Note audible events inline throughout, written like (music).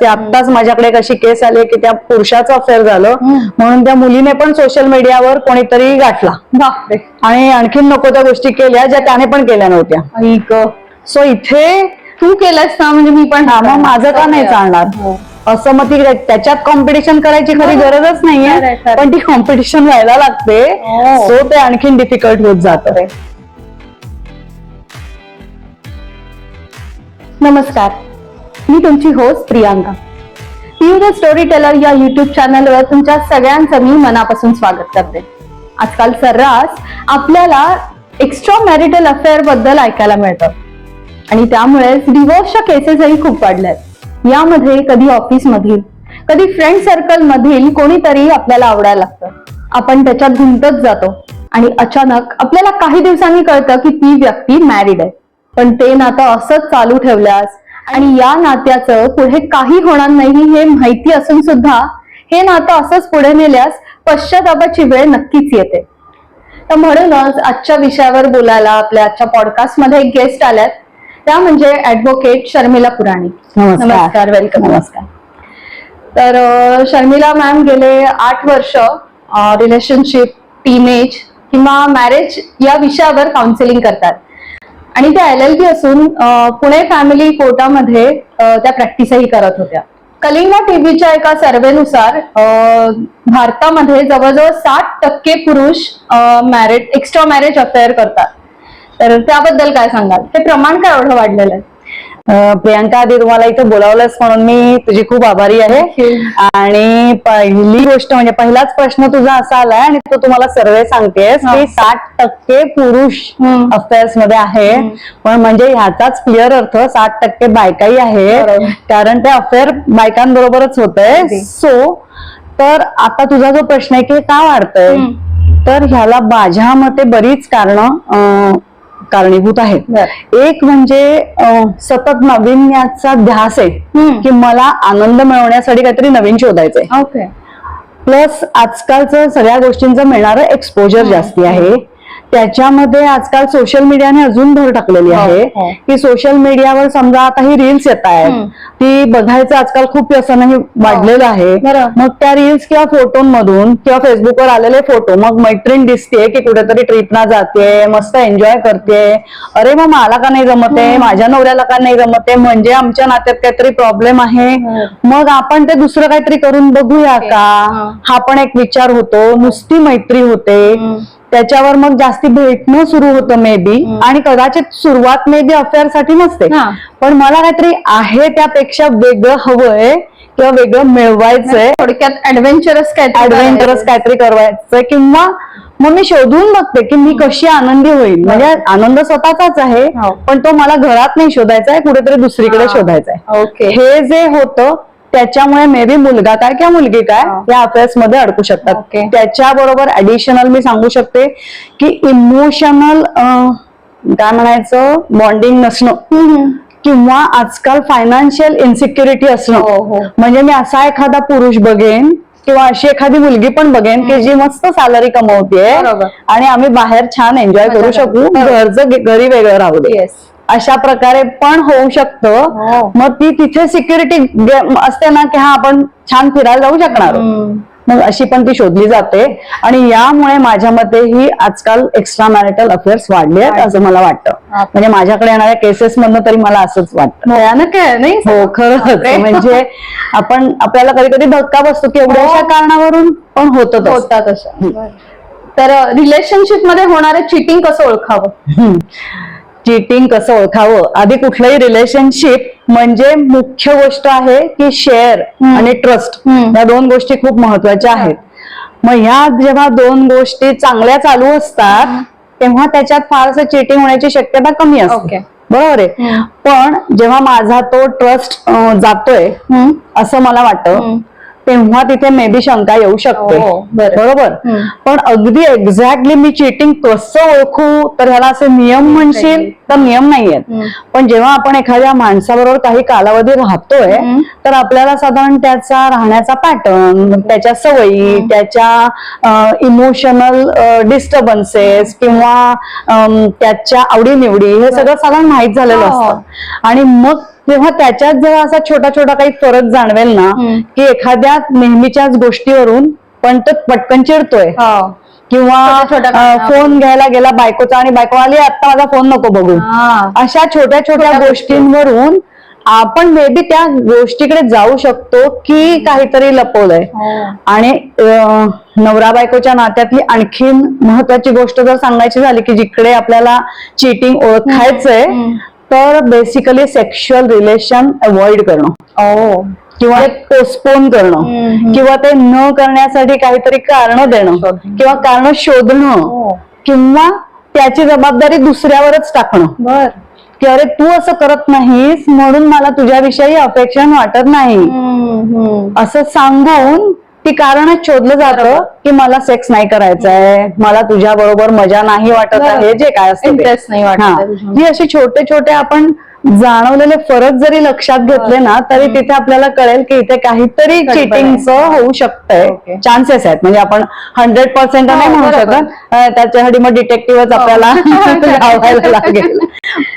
ते आत्ताच माझ्याकडे एक अशी केस आली की त्या पुरुषाचं अफेअर झालं. म्हणून त्या मुलीने पण सोशल मीडियावर कोणीतरी गाठला. आणि आणखीन नको त्या गोष्टी केल्या ज्या त्याने पण केल्या नव्हत्या. सो इथे तू केलंस ना म्हणजे मी पण हा, मग माझं का नाही हो. चालणार? असं मग ती त्याच्यात कॉम्पिटिशन करायची खरी गरजच नाहीये. पण ती कॉम्पिटिशन व्हायला लागते. हो. सो ते आणखीन डिफिकल्ट होत जात. नमस्कार. मी तुमची host Priyanka. You the storyteller या युट्यूब चॅनलवर तुमच्या सगळ्यांचं मी मनापासून स्वागत करते. आजकाल सर्रास आपल्याला एक्स्ट्रा मॅरिटल अफेअरबद्दल ऐकायला मिळतं. आणि त्यामुळेच डिवोर्सच्या केसेसही खूप वाढल्यात. यामध्ये कधी ऑफिस मधील कधी फ्रेंड सर्कल मधील कोणीतरी आपल्याला आवडायला लागतं. आपण त्याच्यात गुंतत जातो. आणि अचानक आपल्याला काही दिवसांनी कळतं की ती व्यक्ती मॅरिड आहे. पण ते नातं असंच चालू ठेवल्यास आणि या नात्याचं पुढे काही होणार नाही हे माहिती असून सुद्धा हे नातं असंच पुढे नेल्यास पश्चातापाची वेळ नक्कीच येते. तर म्हणूनच आजच्या विषयावर बोलायला आपल्या आजच्या पॉडकास्टमध्ये एक गेस्ट आल्यात. त्या म्हणजे ऍडव्होकेट शर्मिला पुराणी. नमस्कार. वेलकम नमस्कार. तर शर्मिला मॅम गेले आठ वर्ष रिलेशनशिप टीनेज किंवा मॅरेज या विषयावर काउन्सिलिंग करतात. आणि त्या एल एल बी असून पुणे फॅमिली कोर्टामध्ये त्या प्रॅक्टिसही करत होत्या. कलिंगा टीव्हीच्या एका सर्वेनुसार भारतामध्ये जवळजवळ साठ टक्के पुरुष मॅरेज एक्स्ट्रा मॅरेज अफेअर करतात. तर त्याबद्दल काय सांगाल? हे प्रमाण काय एवढं वाढलेलं आहे? प्रियांका आधी तुम्हाला इथं बोलावलंच म्हणून मी तुझी खूप आभारी आहे आणि पहिली गोष्ट म्हणजे पहिलाच प्रश्न तुझा असा आलाय आणि तो तुम्हाला सर्वे सांगतेस हा. की साठ टक्के पुरुष. अफेअर्समध्ये आहे पण म्हणजे ह्याचाच क्लिअर अर्थ साठ टक्के बायकाही आहे. कारण ते अफेअर बायकांबरोबरच होतंय अगदी. सो तर आता तुझा जो प्रश्न आहे की का वाढतंय तर ह्याला माझ्या मते बरीच कारण कारणीभूत आहेत. एक म्हणजे सतत नाविन्याचा ध्यास आहे. की मला आनंद मिळवण्यासाठी काहीतरी नवीन शोधायचंय. ओके. प्लस आजकालचं सगळ्या गोष्टींचं मिळणारं एक्सपोजर जास्ती आहे. त्याच्यामध्ये आजकाल सोशल मीडियाने अजून भर टाकलेली हो, आहे हो. की सोशल मीडियावर समजा आता ही रील्स येत आहेत. ती बघायचं आजकाल खूप व्यसनही वाढलेलं आहे. मग त्या रील्स किंवा फोटोमधून किंवा फेसबुकवर आलेले फोटो मग मैत्रीण दिसते की कुठेतरी ट्रिपला जाते मस्त एन्जॉय करते अरे मग मला का नाही जमते माझ्या नवऱ्याला का नाही जमते म्हणजे आमच्या नात्यात काहीतरी प्रॉब्लेम आहे. मग आपण ते दुसरं काहीतरी करून बघूया. का हा. हा पण एक विचार होतो नुसती मैत्री होते. त्याच्यावर मग जास्ती भेटणं सुरू होतं मे बी आणि कदाचित सुरुवात मे बी अफेअरसाठी नसते. पण मला काहीतरी आहे त्यापेक्षा वेगळं हवंय किंवा वेगळं मिळवायचंय. थोडक्यात ऍडव्हेंचरस काय ऍडव्हेंचरस काहीतरी करायचंय किंवा मग मी शोधून बघते की मी कशी आनंदी होईल. म्हणजे आनंद स्वतःचाच आहे हो. पण तो मला घरात नाही शोधायचा आहे कुठेतरी दुसरीकडे. शोधायचा आहे. ओके. हे जे होतं त्याच्यामुळे मे बी मुलगा काय किंवा मुलगी काय हा. या अफेअर्समध्ये अडकू शकतात. त्याच्याबरोबर ऍडिशनल मी सांगू शकते की इमोशनल काय म्हणायचं बॉन्डिंग नसणं किंवा आजकाल फायनान्शियल इन्सिक्युरिटी हो, असणं हो. म्हणजे मी असा एखादा पुरुष बघेन किंवा अशी एखादी मुलगी पण बघेन की जी मस्त सॅलरी कमवते बरोबर. आणि आम्ही बाहेर छान एन्जॉय करू शकू. घरचं घरी वेगळं राहू दे येस अशा प्रकारे पण होऊ शकतं. हो. मग ती तिथे सिक्युरिटी असते ना की हा आपण छान फिरायला जाऊ शकणार. मग अशी पण ती शोधली जाते. आणि यामुळे माझ्या मते ही आजकाल एक्स्ट्रा मॅरिटल अफेअर्स वाढले आहेत असं मला वाटतं. म्हणजे माझ्याकडे येणाऱ्या केसेस मधनं तरी मला असंच वाटतं. भयानक आहे नाही? हो खरंच. म्हणजे आपण आपल्याला कधी कधी धक्का बसतो की एवढ्याशा हो. कारणावरून पण होतं. होतात तर रिलेशनशिपमध्ये होणारे चिटिंग कसं ओळखावं? चिटिंग कसं ओळखावं आधी कुठलंही रिलेशनशिप म्हणजे मुख्य गोष्ट आहे की शेअर आणि ट्रस्ट. या दोन गोष्टी खूप महत्त्वाच्या आहेत मग ह्या जेव्हा दोन गोष्टी चांगल्या चालू असतात तेव्हा त्याच्यात फारसं चिटिंग होण्याची शक्यता कमी असते. बरोबर आहे. पण जेव्हा माझा तो ट्रस्ट जातोय असं मला वाटतं. तेव्हा तिथे मे बी शंका येऊ शकते हो, बरं. बरोबर. पण अगदी एक्झॅक्टली मी चिटिंग कसं ओळखू तर ह्याला असे नियम म्हणशील तर नियम नाहीयेत. पण जेव्हा आपण एखाद्या माणसाबरोबर काही कालावधी राहतोय. तर आपल्याला साधारण त्याचा राहण्याचा पॅटर्न त्याच्या सवयी त्याच्या इमोशनल डिस्टर्बन्सेस किंवा त्याच्या आवडीनिवडी हे सगळं साधारण माहीत झालेलं हो. असतं आणि मग तेव्हा त्याच्यात जेव्हा असा छोटा छोटा काही फरक जाणवेल ना. की एखाद्या नेहमीच्याच गोष्टीवरून पण तो पटकन चिडतोय हो. किंवा. फोन घ्यायला गेला बायकोचा आणि बायको आली आता माझा फोन नको बघू. अशा छोट्या छोट्या गोष्टींवरून आपण मे बी त्या गोष्टीकडे जाऊ शकतो की काहीतरी लपवलंय हो. आणि नवरा बायकोच्या नात्यातली आणखीन महत्वाची गोष्ट जर सांगायची झाली की जिकडे आपल्याला चिटिंग ओळखायचंय. तर बेसिकली सेक्शुअल रिलेशन अवॉइड करणं. किंवा पोस्टपोन करणं. किंवा ते न करण्यासाठी काहीतरी कारण देणं. किंवा कारण शोधणं. किंवा त्याची जबाबदारी दुसऱ्यावरच टाकणं बर की अरे तू असं करत नाहीस म्हणून मला तुझ्याविषयी अपेक्षण वाटत नाही. असं सांगून ती कारणच शोधलं जातं. की मला सेक्स नाही करायचा आहे मला तुझ्या बरोबर मजा नाही वाटत. आहे जे काय असतं. Interest नाही वाटत. ही असे छोटे छोटे आपण जाणवलेले फरक जरी लक्षात घेतले ना तरी तिथे आपल्याला कळेल की इथे काहीतरी. चिटिंगचं होऊ शकतंय. चान्सेस आहेत. म्हणजे आपण हंड्रेड पर्सेंट नाही हो, म्हणू. शकत. त्याच्यासाठी मग डिटेक्टिव्हच आपल्याला (laughs) लावायला (laughs) लागेल.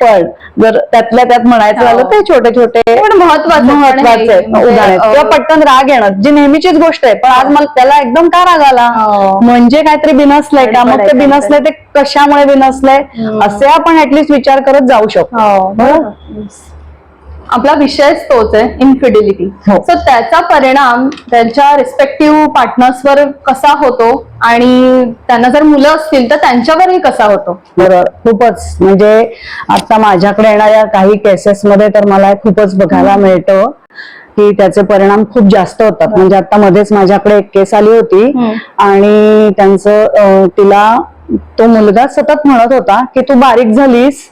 पण जर त्यातल्या त्यात म्हणायचं झालं हो. तर छोटे छोटे पण महत्वाचं महत्वाचं हे, आहे म्हणजे, उदाहरण किंवा पटकन राग येणं जी नेहमीचीच गोष्ट आहे पण आज मला त्याला एकदम का राग आला? हो. म्हणजे काहीतरी बिनसलंय का? मग ते बिनसलंय ते कशामुळे बिनसलंय. असे आपण ऍटलिस्ट विचार करत जाऊ शकतो. हो. आपला विषयच तोच आहे इन्फिडिलिटी हो. सो त्याचा परिणाम त्यांच्या रिस्पेक्टिव्ह पार्टनर्सवर कसा होतो आणि त्यांना जर मुलं असतील तर त्यांच्यावरही कसा होतो? बरोबर. खूपच. म्हणजे आता माझ्याकडे येणाऱ्या काही केसेस मध्ये तर मला हे खूपच बघायला मिळतं की त्याचे परिणाम खूप जास्त होतात. म्हणजे आता मध्येच माझ्याकडे एक केस आली होती. आणि त्यांचं तिला तो मुलगा सतत म्हणत होता की तू बारीक झालीस.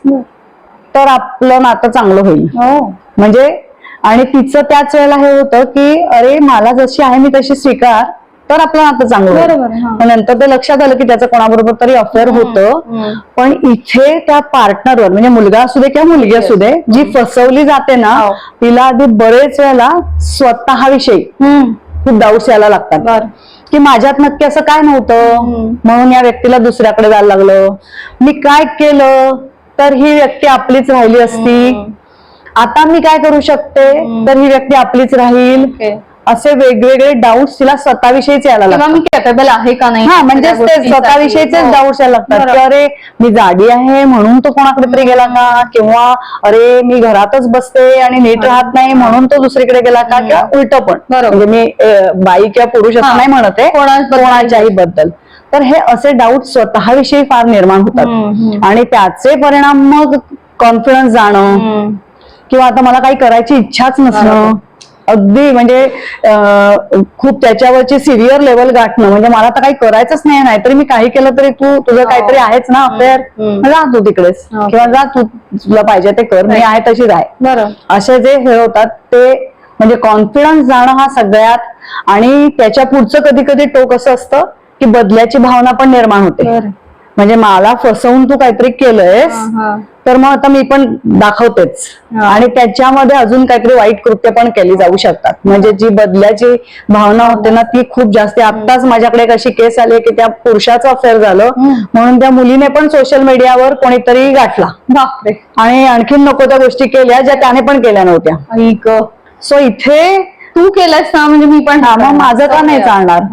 तर आपलं नातं चांगलं होईल. हो. म्हणजे आणि तिचं त्याच वेळेला हे होतं की अरे मला जशी आहे मी तशी स्वीकार तर आपलं नातं चांगलं नंतर ते लक्षात आलं की त्याचं कोणाबरोबर तरी अफेअर होतं. पण इथे त्या पार्टनरवर म्हणजे मुलगा असू दे किंवा मुलगी असू दे जी फसवली जाते ना हो. तिला आधी बरेच वेळेला स्वतःविषयी. खूप डाऊट्स यायला लागतात. बर. की माझ्यात नक्की असं काय नव्हतं. म्हणून या व्यक्तीला दुसऱ्याकडे जायला लागलं. मी काय केलं? तर ही व्यक्ती आपलीच राहिली असती हम्म. आता मी काय करू शकते हम्म. तर ही व्यक्ती आपलीच राहील. असे वेगवेगळे डाऊट्स तिला स्वतःविषयीच यायला लागतात मी कॅपेबल आहे का नाही हा म्हणजे. स्वतःविषयीचेच हो. डाऊट्स यायला लागतात. की अरे मी जाडी आहे म्हणून तो कोणाकडे तरी गेला का किंवा अरे मी घरातच बसते आणि नीट राहत नाही म्हणून तो दुसरीकडे गेला का किंवा उलट पण. म्हणजे मी बाई किंवा पुरुष असं हा. नाही म्हणत आहे कोणाच्याही बद्दल तर हे असे डाऊट स्वतःविषयी फार निर्माण होतात. आणि त्याचे परिणाम मग कॉन्फिडन्स जाणं. किंवा आता मला काही करायची इच्छाच नसणं. अगदी म्हणजे खूप त्याच्यावरची सिरियर लेवल गाठणं म्हणजे मला तर काही करायचंच नाही नाहीतरी मी काही केलं तरी तू तुझं काहीतरी आहेच ना अफेअर. जा तू तिकडेच हो. किंवा जा तू तुला पाहिजे ते कर मी. आहे तशीच आहे बरं असे जे हे होतात ते म्हणजे कॉन्फिडन्स जाणं हा सगळ्यात आणि त्याच्या पुढचं कधी कधी टोक असं असतं की बदल्याची भावना पण निर्माण होते. म्हणजे मला फसवून तू काहीतरी केलंयस हा, हा. तर मग आता मी पण दाखवतेच. हा. आणि त्याच्यामध्ये अजून काहीतरी वाईट कृत्य पण केली जाऊ शकतात. म्हणजे जी बदल्याची भावना होते ना ती खूप जास्त. आत्ताच माझ्याकडे एक अशी केस आली की त्या पुरुषाचं अफेअर झालं. म्हणून त्या मुलीने पण सोशल मीडियावर कोणीतरी गाठला. बापरे. आणि आणखीन नको त्या गोष्टी केल्या ज्या त्याने पण केल्या नव्हत्या. सो इथे तू केलंस ना? म्हणजे मी पण हा, माझं का नाही चालणार?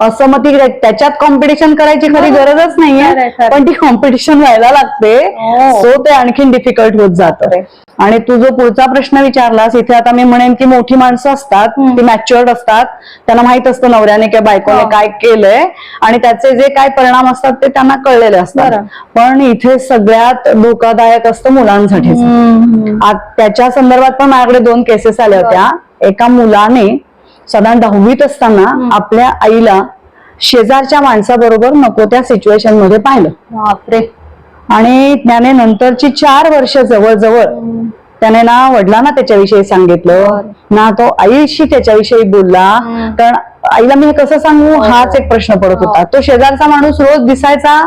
हो. असं मग ती त्याच्यात कॉम्पिटिशन करायची खरी बरोबर. गरजच नाहीये. पण ती कॉम्पिटिशन व्हायला लागते हो. सो ते आणखीन डिफिकल्ट होत जातं. आणि तू जो पुढचा प्रश्न विचारलास इथे आता मी म्हणेन की मोठी माणसं असतात. ती मॅच्युअर्ड असतात त्यांना माहीत असतं नवऱ्याने किंवा बायकोने हो. काय केलंय आणि त्याचे जे काय परिणाम असतात ते त्यांना कळलेले असतात. पण इथे सगळ्यात धोकादायक असतं मुलांसाठी त्याच्या संदर्भात पण माझ्याकडे दोन केसेस आल्या होत्या एका मुलाने साधारण दहावीत असताना आपल्या आईला शेजारच्या माणसाबरोबर नको त्या सिच्युएशनमध्ये पाहिलं. बापरे. आणि त्याने नंतरची चार वर्ष जवळजवळ त्याने ना वडिलांना त्याच्याविषयी सांगितलं. ना तो आईशी त्याच्याविषयी बोलला. कारण आईला मी हे कसं सांगू? हो. हाच एक प्रश्न पडत होता. तो शेजारचा माणूस रोज दिसायचा.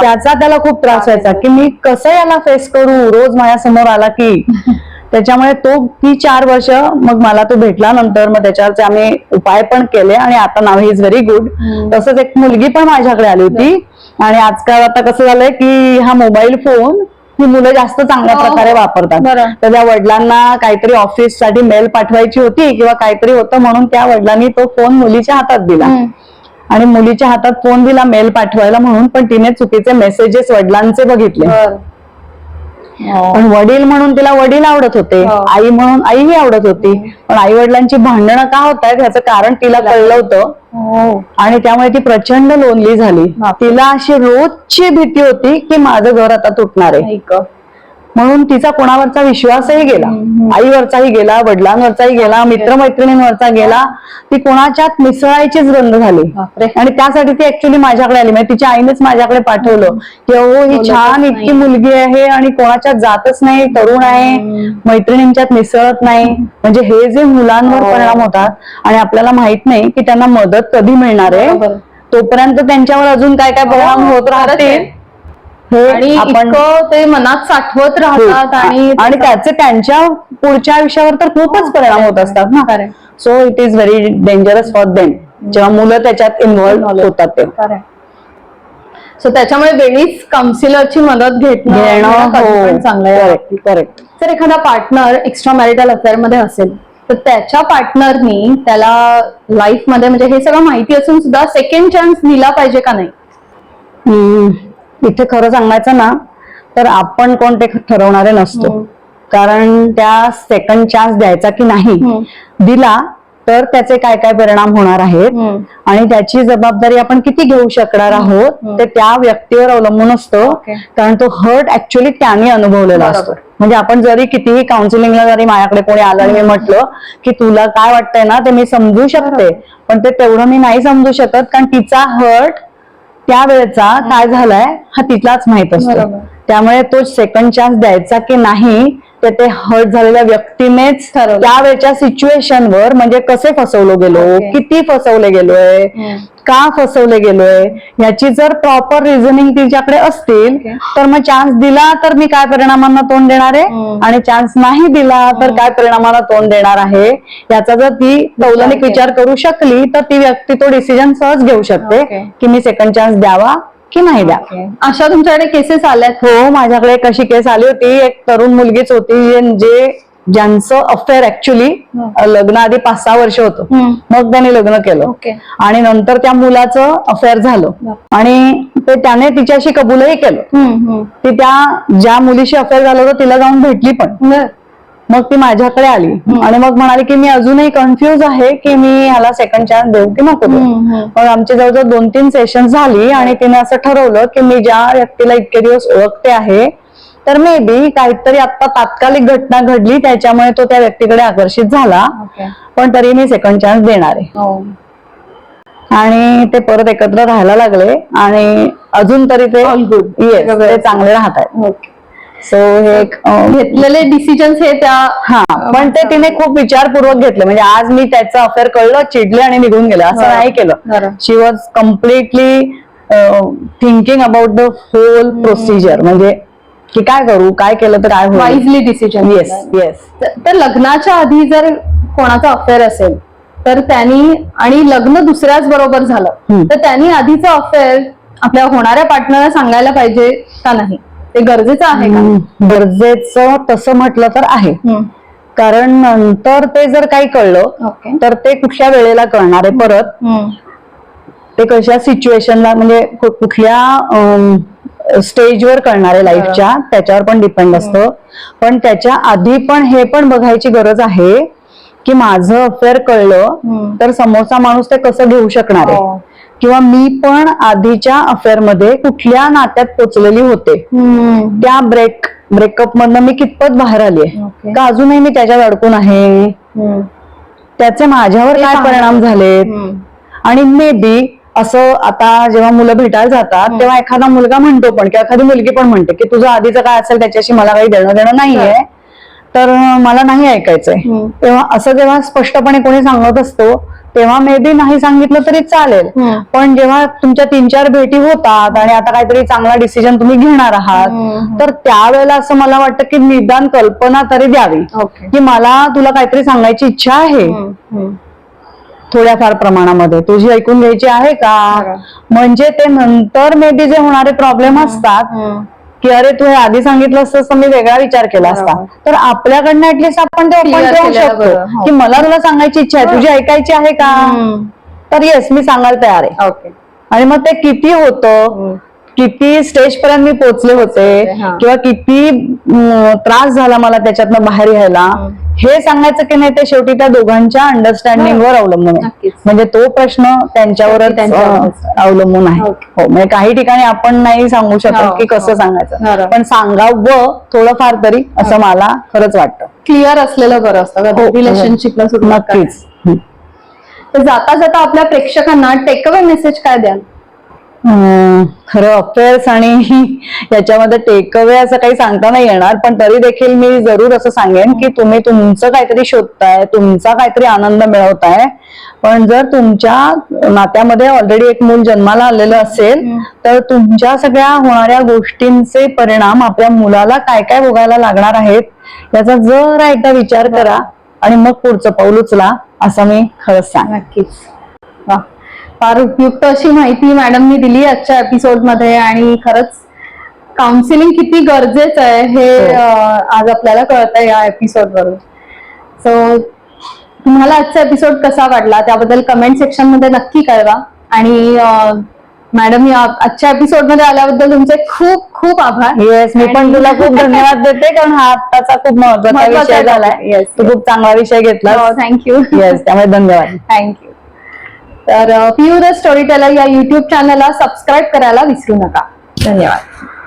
त्याचा त्याला खूप त्रास व्हायचा की मी कसं याला फेस करू? रोज माझ्यासमोर आला की. (laughs) त्याच्यामुळे तो ती चार वर्ष मग मला तो भेटला नंतर मग त्याच्यावरचे आम्ही उपाय पण केले आणि आता नाव ही इज व्हेरी गुड. तसंच एक मुलगी पण माझ्याकडे आली होती आणि आजकाल आता कसं झालंय की हा मोबाईल फोन ही मुलं जास्त चांगल्या हो. प्रकारे वापरतात. तर त्या वडिलांना काहीतरी ऑफिससाठी मेल पाठवायची होती किंवा काहीतरी होतं म्हणून त्या वडिलांनी तो फोन मुलीच्या हातात दिला. आणि मुलीच्या हातात फोन दिला मेल पाठवायला म्हणून पण तिने चुकीचे मेसेजेस वडिलांचे बघितले. हो. पण वडील म्हणून तिला वडील आवडत होते हो. आई म्हणून आईही आवडत होती पण आई वडिलांची भांडणं का होत आहेत ह्याचं कारण तिला कळलं होतं हो. आणि त्यामुळे ती प्रचंड लोनली झाली. तिला अशी रोजची भीती होती की माझं घर आता तुटणार आहे. म्हणून तिचा कोणावरचा विश्वासही गेला. आईवरचाही गेला वडिलांवरचाही गेला मित्रमैत्रिणींवरचा गेला ती कोणाच्यात मिसळायचीच बंद झाली. आणि त्यासाठी ती ऍक्च्युली माझ्याकडे आली म्हणजे तिच्या आईनेच माझ्याकडे पाठवलं की अहो ही बोलतच छान. इतकी मुलगी आहे आणि कोणाच्यात जातच नाही तरुण आहे. मैत्रिणींच्यात मिसळत नाही म्हणजे हे जे मुलांवर हो. परिणाम होतात आणि आपल्याला माहीत नाही की त्यांना मदत कधी मिळणार आहे. तोपर्यंत त्यांच्यावर अजून काय काय परिणाम हो, होत खरंच राहतील. हे आणि आपण इतकं ते मनात साठवत राहतात आणि आणि त्याचे त्यांच्या पुढच्या आयुष्यावर तर खूपच परिणाम होत असतात ना. So it is very dangerous for them जेव्हा मुलं त्याच्यात इन्व्हॉल्व्ह होतात ते. सो त्याच्यामुळे वेळीच काउन्सिलरची मदत घेणं हे. हो चांगलं करेक्ट जर एखादा पार्टनर एक्स्ट्रा मॅरिटल अफेअरमध्ये असेल तर त्याच्या पार्टनरनी त्याला लाईफमध्ये म्हणजे हे सगळं माहिती असून सुद्धा सेकंड चान्स दिला पाहिजे का नाही. इथे खरं सांगायचं ना तर आपण कोण ते ठरवणारे नसतो हम्म. कारण त्या सेकंड चान्स द्यायचा की नाही हम्म. दिला तर त्याचे काय काय परिणाम होणार आहेत हम्म. आणि त्याची जबाबदारी आपण किती घेऊ शकणार आहोत. ते त्या व्यक्तीवर अवलंबून असतं. कारण तो हर्ट ऍक्च्युली त्याने अनुभवलेला. असतो म्हणजे आपण जरी कितीही काउन्सिलिंगला जरी माझ्याकडे कोणी आलं आणि मी म्हटलं की तुला काय वाटतंय ना ते मी समजू शकते पण ते तेवढं मी नाही समजू शकत कारण तिचा हर्ट त्यावेळेचा काय झालाय हा तिथलाच माहीत असतो. त्यामुळे तो सेकंड चान्स द्यायचा की नाही ते ते हर्ट झालेल्या व्यक्तीनेच. त्यावेळच्या सिच्युएशनवर म्हणजे कसे फसवलो गेलो. किती फसवले गेलोय. का फसवले गेलोय याची जर प्रॉपर रिझनिंग तिच्याकडे असतील. तर मग चान्स दिला तर मी काय परिणामांना तोंड देणार आहे हम्म. आणि चान्स नाही दिला तर काय परिणामाला तोंड देणार आहे याचा जर ती Okay. विचार करू शकली तर ती व्यक्ती तो डिसिजन सहज घेऊ शकते. की मी सेकंड चान्स द्यावा की नाही द्यावा अशा तुमच्याकडे केसेस आल्यात हो माझ्याकडे एक अशी केस आली होती एक तरुण मुलगीच होती जे ज्यांचं अफेअर ऍक्च्युली. लग्न आधी पाच सहा वर्ष होतं. मग त्याने लग्न केलं आणि नंतर त्या मुलाचं अफेअर झालं. आणि ते त्याने तिच्याशी कबूलही केलं. ती त्या ज्या मुलीशी अफेअर झालं होतं तिला जाऊन भेटली पण. मग ती माझ्याकडे आली आणि मग म्हणाली की मी अजूनही कन्फ्युज आहे की मी ह्याला सेकंड चान्स देऊ की नको देऊ. मग आमची जवळजवळ दोन तीन सेशन झाली आणि तिने असं ठरवलं की मी ज्या व्यक्तीला इतके दिवस ओळखते आहे तर मे बी काहीतरी आता तात्कालिक घटना घडली त्याच्यामुळे तो त्या व्यक्तीकडे आकर्षित झाला. पण तरी मी सेकंड चान्स देणार आहे. हो. आणि ते परत एकत्र राहायला लागले आणि अजून तरी ते All good. Yes, सगळं ते चांगले राहत आहेत. ओके सो हे एक अं, घेतलेले डिसिजन्स हे त्या हा पण ते तिने खूप विचारपूर्वक घेतलं. म्हणजे आज मी त्याचं अफेअर कळलं चिडले आणि निघून गेले. असं बरं. नाही केलं. बरं. She was completely thinking about the whole procedure म्हणजे की काय करू काय केलं तर काय होईल? वाईजली डिसिजन येस येस तर लग्नाच्या आधी जर कोणाचा अफेअर असेल तर त्यांनी आणि लग्न दुसऱ्याच बरोबर झालं. तर त्यांनी आधीचं अफेअर आपल्या होणाऱ्या पार्टनरला सांगायला पाहिजे का नाही? ते गरजेचं आहे का? गरजेचं तसं म्हटलं तर आहे. कारण नंतर ते जर काही कळलं तर ते कुठल्या वेळेला कळणार आहे परत. ते कशा सिच्युएशनला म्हणजे कुठल्या स्टेजवर कळणार आहे लाईफच्या त्याच्यावर पण डिपेंड असतं पण त्याच्या आधी पण हे पण बघायची गरज आहे की माझं अफेअर कळलं. तर समोरचा माणूस ते कसं घेऊ शकणार आहे हो. किंवा मी पण आधीच्या अफेअरमध्ये कुठल्या नात्यात पोचलेली होते. त्या ब्रेक ब्रेकअप मधनं मी कितपत बाहेर आली आहे. का अजूनही मी त्याच्यात अडकून आहे. त्याचे माझ्यावर काय. परिणाम झालेत. आणि मे बी असं आता जेव्हा मुलं भेटायला जातात तेव्हा एखादा मुलगा म्हणतो पण किंवा एखादी मुलगी पण म्हणते की तुझं आधीचं काय असेल त्याच्याशी मला काही देणं देणं नाहीये तर अं, मला नाही ऐकायचंय हम्म. तेव्हा असं जेव्हा स्पष्टपणे कोणी सांगत असतो तेव्हा मे बी नाही सांगितलं तरी चालेल. पण जेव्हा तुमच्या तीन चार भेटी होतात आणि आता काहीतरी चांगला डिसिजन तुम्ही घेणार आहात. तर त्यावेळेला असं मला वाटतं की निदान कल्पना तरी द्यावी की मला तुला काहीतरी सांगायची इच्छा आहे. थोड्याफार प्रमाणामध्ये तुझी ऐकून घ्यायची आहे का. म्हणजे ते नंतर मे बी जे होणारे प्रॉब्लेम असतात. की अरे तू हे आधी सांगितलं असतं तर मी वेगळा विचार केला असता. तर आपल्याकडनं ऍटलिस्ट आपण ते ओपन ठेवू. शकतो हो. की मला तुला सांगायची इच्छा आहे तुझी ऐकायची आहे का. तर येस मी सांगायला तयार आहे ओके आणि मग ते किती होतं. किती स्टेज पर्यंत मी पोहोचले होते. किंवा किती त्रास झाला मला त्याच्यातनं बाहेर यायला. हे सांगायचं की नाही ते शेवटी त्या दोघांच्या अंडरस्टँडिंग वर अवलंबून आहे. म्हणजे तो प्रश्न त्यांच्यावरच. अं, अवलंबून आहे. हो म्हणजे काही ठिकाणी आपण नाही सांगू शकत हो, की कसं हो. सांगायचं. पण सांगावं थोडंफार तरी असं मला खरंच वाटतं क्लिअर असलेलं बरं असतं हो, हो. रिलेशनशिपला नक्कीच हं. तर जाता जाता आपल्या प्रेक्षकांना टेकअवे मेसेज काय द्याल खरं अफेअर्स आणि याच्यामध्ये टेकअवे असं काही सांगता नाही येणार पण तरी देखील मी जरूर असं सांगेन की तुम्ही तुमचं काहीतरी शोधताय तुमचा काहीतरी आनंद मिळवताय. पण जर तुमच्या नात्यामध्ये ऑलरेडी एक मूल जन्माला आलेलं असेल. तर तुमच्या सगळ्या होणाऱ्या गोष्टींचे परिणाम आपल्या मुलाला काय काय भोगायला लागणार आहेत याचा जरा एकदा विचार करा आणि मग पुढचं पाऊल उचला असं मी खरंच सांग नक्कीच. वा. फार उपयुक्त अशी माहिती मॅडमनी दिली आजच्या एपिसोडमध्ये आणि खरंच काउन्सिलिंग किती गरजेचं आहे हे हो. आज आपल्याला कळतंय या एपिसोड वरून. सो तुम्हाला आजचा एपिसोड कसा वाटला? त्याबद्दल कमेंट सेक्शनमध्ये नक्की कळवा. आणि मॅडम या आजच्या एपिसोडमध्ये आल्याबद्दल तुमचे खूप खूप आभार. येस मी पण तुला खूप धन्यवाद देते कारण हा आत्ताचा खूप महत्त्वाचा विषय झालाय. Topic, yes. तू खूप चांगला विषय घेतला थँक्यू येस त्यामुळे धन्यवाद. (laughs) थँक्यू तर पीयू द स्टोरी टेलर या युट्यूब चॅनलला सबस्क्राईब करायला विसरू नका. धन्यवाद.